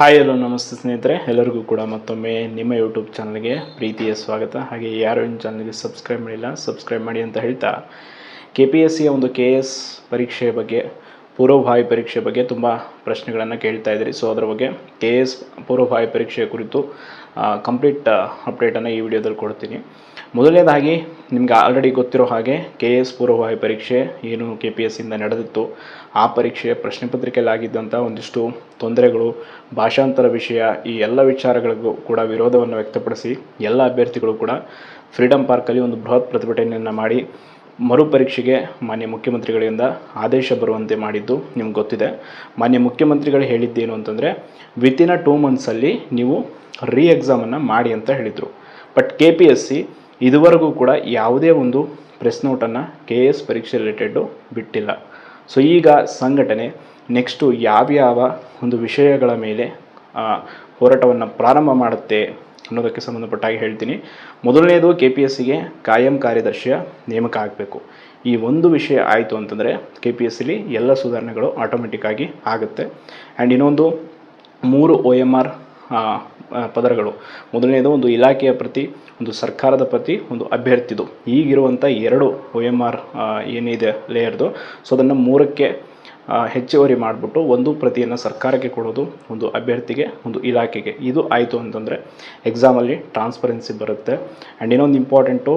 Hi ಎಲ್ಲೋ ನಮಸ್ತೆ ಸ್ನೇಹಿತರೆ, ಎಲ್ಲರಿಗೂ ಕೂಡ ಮತ್ತೊಮ್ಮೆ ನಿಮ್ಮ ಯೂಟ್ಯೂಬ್ ಚಾನಲ್ಗೆ ಪ್ರೀತಿಯ ಸ್ವಾಗತ. ಹಾಗೆ ಯಾರು ಇನ್ನು ಚಾನಲ್ಗೆ ಸಬ್ಸ್ಕ್ರೈಬ್ ಮಾಡಿಲ್ಲ ಸಬ್ಸ್ಕ್ರೈಬ್ ಮಾಡಿ ಅಂತ ಹೇಳ್ತಾ ಕೆ ಪಿ ಎಸ್ ಸಿಯ ಒಂದು ಕೆ ಎಸ್ ಪರೀಕ್ಷೆಯ ಬಗ್ಗೆ, ಪೂರ್ವಭಾವಿ ಪರೀಕ್ಷೆ ಬಗ್ಗೆ ತುಂಬ ಪ್ರಶ್ನೆಗಳನ್ನು ಕೇಳ್ತಾ ಇದ್ದೀರಿ. ಸೊ ಅದರ ಬಗ್ಗೆ ಕೆ ಎಸ್ ಪೂರ್ವಭಾವಿ ಪರೀಕ್ಷೆಯ ಕುರಿತು ಕಂಪ್ಲೀಟ್ ಅಪ್ಡೇಟನ್ನು ಈ ವಿಡಿಯೋದಲ್ಲಿ ಕೊಡ್ತೀನಿ. ಮೊದಲನೇದಾಗಿ ನಿಮ್ಗೆ ಆಲ್ರೆಡಿ ಗೊತ್ತಿರೋ ಹಾಗೆ ಕೆ ಎ ಎಸ್ ಪೂರ್ವಭಾವಿ ಪರೀಕ್ಷೆ ಏನು ಕೆ ಪಿ ಎಸ್ ಇಂದ ನಡೆದಿತ್ತು. ಆ ಪರೀಕ್ಷೆ ಪ್ರಶ್ನೆ ಪತ್ರಿಕೆಯಲ್ಲಿ ಆಗಿದ್ದಂಥ ಒಂದಿಷ್ಟು ತೊಂದರೆಗಳು, ಭಾಷಾಂತರ ವಿಷಯ, ಈ ಎಲ್ಲ ವಿಚಾರಗಳಿಗೂ ಕೂಡ ವಿರೋಧವನ್ನು ವ್ಯಕ್ತಪಡಿಸಿ ಎಲ್ಲ ಅಭ್ಯರ್ಥಿಗಳು ಕೂಡ ಫ್ರೀಡಂ ಪಾರ್ಕಲ್ಲಿ ಒಂದು ಬೃಹತ್ ಪ್ರತಿಭಟನೆಯನ್ನು ಮಾಡಿ ಮರುಪರೀಕ್ಷೆಗೆ ಮಾನ್ಯ ಮುಖ್ಯಮಂತ್ರಿಗಳಿಂದ ಆದೇಶ ಬರುವಂತೆ ಮಾಡಿದ್ದು ನಿಮ್ಗೆ ಗೊತ್ತಿದೆ. ಮಾನ್ಯ ಮುಖ್ಯಮಂತ್ರಿಗಳು ಹೇಳಿದ್ದೇನು ಅಂತಂದರೆ ವಿತಿನ್ ಅ ಟೂ ಮಂತ್ಸಲ್ಲಿ ನೀವು ರೀ ಎಕ್ಸಾಮನ್ನು ಮಾಡಿ ಅಂತ ಹೇಳಿದರು. But K P S C ಇದುವರೆಗೂ ಕೂಡ ಯಾವುದೇ ಒಂದು ಪ್ರೆಸ್ ನೋಟನ್ನು ಕೆ ಎ ಎಸ್ ಪರೀಕ್ಷೆ ರಿಲೇಟೆಡ್ಡು ಬಿಟ್ಟಿಲ್ಲ. ಸೊ ಈಗ ಸಂಘಟನೆ ನೆಕ್ಸ್ಟು ಯಾವ್ಯಾವ ಒಂದು ವಿಷಯಗಳ ಮೇಲೆ ಹೋರಾಟವನ್ನು ಪ್ರಾರಂಭ ಮಾಡುತ್ತೆ ಅನ್ನೋದಕ್ಕೆ ಸಂಬಂಧಪಟ್ಟಾಗಿ ಹೇಳ್ತೀನಿ. ಮೊದಲನೇದು ಕೆ ಪಿ ಎಸ್ ಸಿಗೆ ಕಾಯಂ ಕಾರ್ಯದರ್ಶಿಯ ನೇಮಕ ಆಗಬೇಕು. ಈ ಒಂದು ವಿಷಯ ಆಯಿತು ಅಂತಂದರೆ ಕೆ ಪಿ ಎಸ್ ಸಿಲಿ ಎಲ್ಲ ಸುಧಾರಣೆಗಳು ಆಟೋಮೆಟಿಕ್ಕಾಗಿ ಆಗುತ್ತೆ. ಆ್ಯಂಡ್ ಇನ್ನೊಂದು ಮೂರು ಒ ಎಂ ಆರ್ ಪದರಗಳು. ಮೊದಲನೇದು ಒಂದು ಇಲಾಖೆಯ ಪ್ರತಿ, ಒಂದು ಸರ್ಕಾರದ ಪ್ರತಿ, ಒಂದು ಅಭ್ಯರ್ಥಿದು. ಈಗಿರುವಂಥ ಎರಡು ಒ ಎಂ ಆರ್ ಏನಿದೆ ಲೇಯರ್ದು, ಸೊ ಅದನ್ನು ಮೂರಕ್ಕೆ ಹೆಚ್ಚುವರಿ ಮಾಡಿಬಿಟ್ಟು ಒಂದು ಪ್ರತಿಯನ್ನು ಸರ್ಕಾರಕ್ಕೆ ಕೊಡೋದು, ಒಂದು ಅಭ್ಯರ್ಥಿಗೆ, ಒಂದು ಇಲಾಖೆಗೆ. ಇದು ಆಯಿತು ಅಂತಂದರೆ ಎಕ್ಸಾಮಲ್ಲಿ ಟ್ರಾನ್ಸ್ಪರೆನ್ಸಿ ಬರುತ್ತೆ. ಆ್ಯಂಡ್ ಇನ್ನೊಂದು ಇಂಪಾರ್ಟೆಂಟು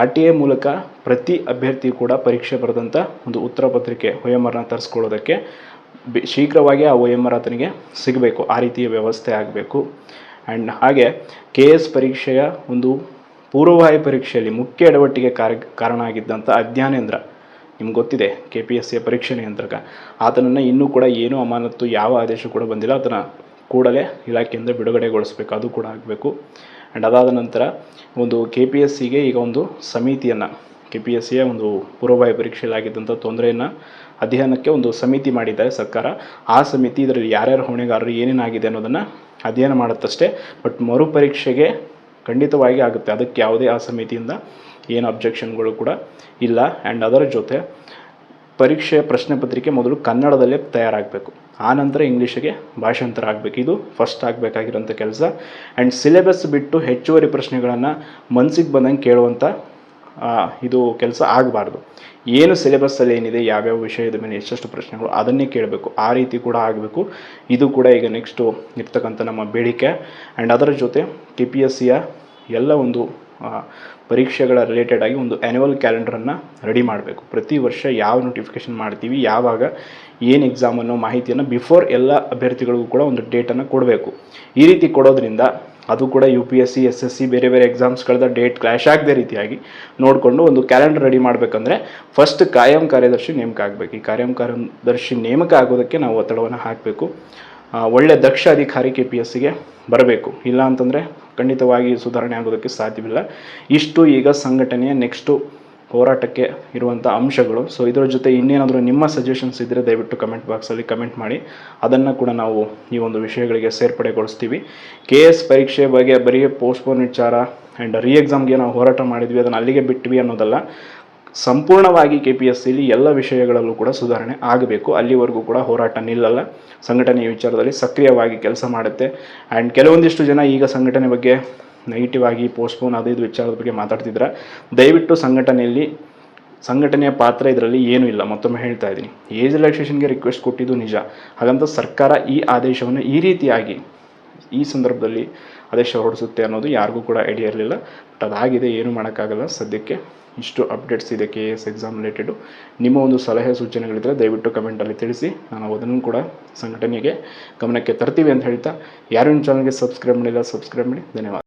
ಆರ್ ಟಿ ಎ ಮೂಲಕ ಪ್ರತಿ ಅಭ್ಯರ್ಥಿ ಕೂಡ ಪರೀಕ್ಷೆ ಬರೆದಂಥ ಒಂದು ಉತ್ತರ ಪತ್ರಿಕೆ, ಒ ಎಂ ಆರ್ನ ತರಿಸ್ಕೊಳ್ಳೋದಕ್ಕೆ ಶೀಘ್ರವಾಗಿ ಆ ಒ ಎಂ ಆರ್ ಆತನಿಗೆ ಸಿಗಬೇಕು, ಆ ರೀತಿಯ ವ್ಯವಸ್ಥೆ ಆಗಬೇಕು. ಆ್ಯಂಡ್ ಹಾಗೆ ಕೆ ಎಸ್ ಪರೀಕ್ಷೆಯ ಒಂದು ಪೂರ್ವವಾಯು ಪರೀಕ್ಷೆಯಲ್ಲಿ ಮುಖ್ಯ ಎಡವಟ್ಟಿಗೆ ಕಾರ್ಯ ಕಾರಣ ಆಗಿದ್ದಂಥ ಅಜ್ಞಾನೇಂದ್ರ ನಿಮ್ಗೆ ಗೊತ್ತಿದೆ, ಕೆ ಪಿ ಎಸ್ ಸಿಯ ಪರೀಕ್ಷೆ ನಿಯಂತ್ರಕ. ಆತನನ್ನು ಇನ್ನೂ ಕೂಡ ಏನೂ ಅಮಾನತ್ತು, ಯಾವ ಆದೇಶ ಕೂಡ ಬಂದಿಲ್ಲ. ಅದನ್ನು ಕೂಡಲೇ ಇಲಾಖೆಯಿಂದ ಬಿಡುಗಡೆಗೊಳಿಸಬೇಕು, ಅದು ಕೂಡ ಆಗಬೇಕು. ಆ್ಯಂಡ್ ಅದಾದ ನಂತರ ಒಂದು ಕೆ ಪಿ ಎಸ್ ಸಿಗೆ ಈಗ ಒಂದು ಸಮಿತಿಯನ್ನು ಕೆ ಪಿ ಎಸ್ ಸಿಯ ಒಂದು ಪೂರ್ವಭಾವಿ ಪರೀಕ್ಷೆಯಲ್ಲಾಗಿದ್ದಂಥ ತೊಂದರೆಯನ್ನು ಅಧ್ಯಯನಕ್ಕೆ ಒಂದು ಸಮಿತಿ ಮಾಡಿದ್ದಾರೆ ಸರ್ಕಾರ. ಆ ಸಮಿತಿ ಇದರಲ್ಲಿ ಯಾರ್ಯಾರು ಹೊಣೆಗಾರರು ಏನೇನಾಗಿದೆ ಅನ್ನೋದನ್ನು ಅಧ್ಯಯನ ಮಾಡುತ್ತಷ್ಟೇ. ಬಟ್ ಮರುಪರೀಕ್ಷೆಗೆ ಖಂಡಿತವಾಗಿ ಆಗುತ್ತೆ. ಅದಕ್ಕೆ ಯಾವುದೇ ಆ ಸಮಿತಿಯಿಂದ ಏನು ಅಬ್ಜೆಕ್ಷನ್ಗಳು ಕೂಡ ಇಲ್ಲ. ಆ್ಯಂಡ್ ಅದರ ಜೊತೆ ಪರೀಕ್ಷೆಯ ಪ್ರಶ್ನೆ ಪತ್ರಿಕೆ ಮೊದಲು ಕನ್ನಡದಲ್ಲೇ ತಯಾರಾಗಬೇಕು. ಆನಂತರ ಇಂಗ್ಲೀಷಿಗೆ ಭಾಷಾಂತರ ಆಗಬೇಕು. ಇದು ಫಸ್ಟ್ ಆಗಬೇಕಾಗಿರೋಂಥ ಕೆಲಸ. ಆ್ಯಂಡ್ ಸಿಲೆಬಸ್ ಬಿಟ್ಟು ಹೆಚ್ಚುವರಿ ಪ್ರಶ್ನೆಗಳನ್ನು ಮನಸ್ಸಿಗೆ ಬಂದಂಗೆ ಕೇಳುವಂಥ ಇದು ಕೆಲಸ ಆಗಬಾರ್ದು. ಏನು ಸಿಲೆಬಸ್ಸಲ್ಲಿ ಏನಿದೆ, ಯಾವ್ಯಾವ ವಿಷಯದ ಮೇಲೆ ಎಷ್ಟೆಷ್ಟು ಪ್ರಶ್ನೆಗಳು, ಅದನ್ನೇ ಕೇಳಬೇಕು. ಆ ರೀತಿ ಕೂಡ ಆಗಬೇಕು. ಇದು ಕೂಡ ಈಗ ನೆಕ್ಸ್ಟು ಇರ್ತಕ್ಕಂಥ ನಮ್ಮ ಬೇಡಿಕೆ. ಆ್ಯಂಡ್ ಅದರ ಜೊತೆ ಕೆ ಪಿ ಎಸ್ ಸಿಯ ಎಲ್ಲ ಒಂದು ಪರೀಕ್ಷೆಗಳ ರಿಲೇಟೆಡ್ ಆಗಿ ಒಂದು ಆ್ಯನ್ಯುವಲ್ ಕ್ಯಾಲೆಂಡರನ್ನು ರೆಡಿ ಮಾಡಬೇಕು. ಪ್ರತಿ ವರ್ಷ ಯಾವ ನೋಟಿಫಿಕೇಷನ್ ಮಾಡ್ತೀವಿ, ಯಾವಾಗ, ಏನು ಎಕ್ಸಾಮ್ ಅನ್ನೋ ಮಾಹಿತಿಯನ್ನು ಬಿಫೋರ್ ಎಲ್ಲ ಅಭ್ಯರ್ಥಿಗಳಿಗೂ ಕೂಡ ಒಂದು ಡೇಟನ್ನು ಕೊಡಬೇಕು. ಈ ರೀತಿ ಕೊಡೋದ್ರಿಂದ ಅದು ಕೂಡ U P S C S S C ಬೇರೆ ಬೇರೆ ಎಕ್ಸಾಮ್ಸ್ಗಳದ ಡೇಟ್ ಕ್ಲಾಶ್ ಆಗದೆ ರೀತಿಯಾಗಿ ನೋಡಿಕೊಂಡು ಒಂದು ಕ್ಯಾಲೆಂಡರ್ ರೆಡಿ ಮಾಡಬೇಕಂದ್ರೆ ಫಸ್ಟ್ ಕಾಯಂ ಕಾರ್ಯದರ್ಶಿ ನೇಮಕ ಆಗಬೇಕು ಈ ಕಾಯಂ ಕಾರ್ಯದರ್ಶಿ ನೇಮಕ ಆಗೋದಕ್ಕೆ ನಾವು ಒತ್ತಡವನ್ನು ಹಾಕಬೇಕು. ಒಳ್ಳೆ ದಕ್ಷ ಅಧಿಕಾರಿ ಕೆ ಪಿ ಎಸ್ ಸಿಗೆ ಬರಬೇಕು. ಇಲ್ಲ ಅಂತಂದರೆ ಖಂಡಿತವಾಗಿ ಸುಧಾರಣೆ ಆಗೋದಕ್ಕೆ ಸಾಧ್ಯವಿಲ್ಲ. ಇಷ್ಟು ಈಗ ಸಂಘಟನೆಯ ನೆಕ್ಸ್ಟು ಹೋರಾಟಕ್ಕೆ ಇರುವಂಥ ಅಂಶಗಳು. ಸೊ ಇದರ ಜೊತೆ ಇನ್ನೇನಾದರೂ ನಿಮ್ಮ ಸಜೆಷನ್ಸ್ ಇದ್ದರೆ ದಯವಿಟ್ಟು ಕಮೆಂಟ್ ಬಾಕ್ಸಲ್ಲಿ ಕಮೆಂಟ್ ಮಾಡಿ. ಅದನ್ನು ಕೂಡ ನಾವು ಈ ಒಂದು ವಿಷಯಗಳಿಗೆ ಸೇರ್ಪಡೆಗೊಳಿಸ್ತೀವಿ. ಕೆ ಎಸ್ ಪರೀಕ್ಷೆ ಬಗ್ಗೆ ಬರೀ ಪೋಸ್ಟ್ಪೋನ್ ವಿಚಾರ ಆ್ಯಂಡ್ ರೀ ಎಕ್ಸಾಮ್ಗೆ ನಾವು ಹೋರಾಟ ಮಾಡಿದ್ವಿ, ಅದನ್ನು ಅಲ್ಲಿಗೆ ಬಿಟ್ವಿ ಅನ್ನೋದಲ್ಲ. ಸಂಪೂರ್ಣವಾಗಿ ಕೆ ಪಿ ಎಸ್ ಸಿಲಿ ಎಲ್ಲ ವಿಷಯಗಳಲ್ಲೂ ಕೂಡ ಸುಧಾರಣೆ ಆಗಬೇಕು. ಅಲ್ಲಿವರೆಗೂ ಕೂಡ ಹೋರಾಟ ನಿಲ್ಲಲ್ಲ. ಸಂಘಟನೆಯ ವಿಚಾರದಲ್ಲಿ ಸಕ್ರಿಯವಾಗಿ ಕೆಲಸ ಮಾಡುತ್ತೆ. ಆ್ಯಂಡ್ ಕೆಲವೊಂದಿಷ್ಟು ಜನ ಈಗ ಸಂಘಟನೆ ಬಗ್ಗೆ ನೆಗೆಟಿವ್ ಆಗಿ ಪೋಸ್ಟ್ಪೋನ್ ಅದು ಇದು ವಿಚಾರದ ಬಗ್ಗೆ ಮಾತಾಡ್ತಿದ್ರೆ. ದಯವಿಟ್ಟು ಸಂಘಟನೆಯಲ್ಲಿ, ಸಂಘಟನೆಯ ಪಾತ್ರ ಇದರಲ್ಲಿ ಏನೂ ಇಲ್ಲ, ಮತ್ತೊಮ್ಮೆ ಹೇಳ್ತಾ ಇದ್ದೀನಿ. ಏಜ್ ರಿಲ್ಯಾಕ್ಸೇಷನ್ಗೆ ರಿಕ್ವೆಸ್ಟ್ ಕೊಟ್ಟಿದ್ದು ನಿಜ. ಹಾಗಂತ ಸರ್ಕಾರ ಈ ಆದೇಶವನ್ನು ಈ ರೀತಿಯಾಗಿ ಈ ಸಂದರ್ಭದಲ್ಲಿ ಆದೇಶ ಹೊರಡಿಸುತ್ತೆ ಅನ್ನೋದು ಯಾರಿಗೂ ಕೂಡ ಐಡಿಯಾ ಇರಲಿಲ್ಲ. ಬಟ್ ಅದಾಗಿದೆ, ಏನು ಮಾಡೋಕ್ಕಾಗಲ್ಲ. ಸದ್ಯಕ್ಕೆ ಇಷ್ಟು ಅಪ್ಡೇಟ್ಸ್ ಇದೆ ಕೆ ಎಸ್ ಎಕ್ಸಾಮ್ ರಿಲೇಟೆಡು ನಿಮ್ಮ ಒಂದು ಸಲಹೆ ಸೂಚನೆಗಳಿದ್ದರೆ ದಯವಿಟ್ಟು ಕಮೆಂಟಲ್ಲಿ ತಿಳಿಸಿ. ನಾವು ಅದನ್ನು ಕೂಡ ಸಂಘಟನೆಗೆ ಗಮನಕ್ಕೆ ತರ್ತೀವಿ ಅಂತ ಹೇಳ್ತಾ. ಯಾರು ಚಾನಲ್ಗೆ ಸಬ್ಸ್ಕ್ರೈಬ್ ಮಾಡಿಲ್ಲ ಸಬ್ಸ್ಕ್ರೈಬ್ ಮಾಡಿ. ಧನ್ಯವಾದ.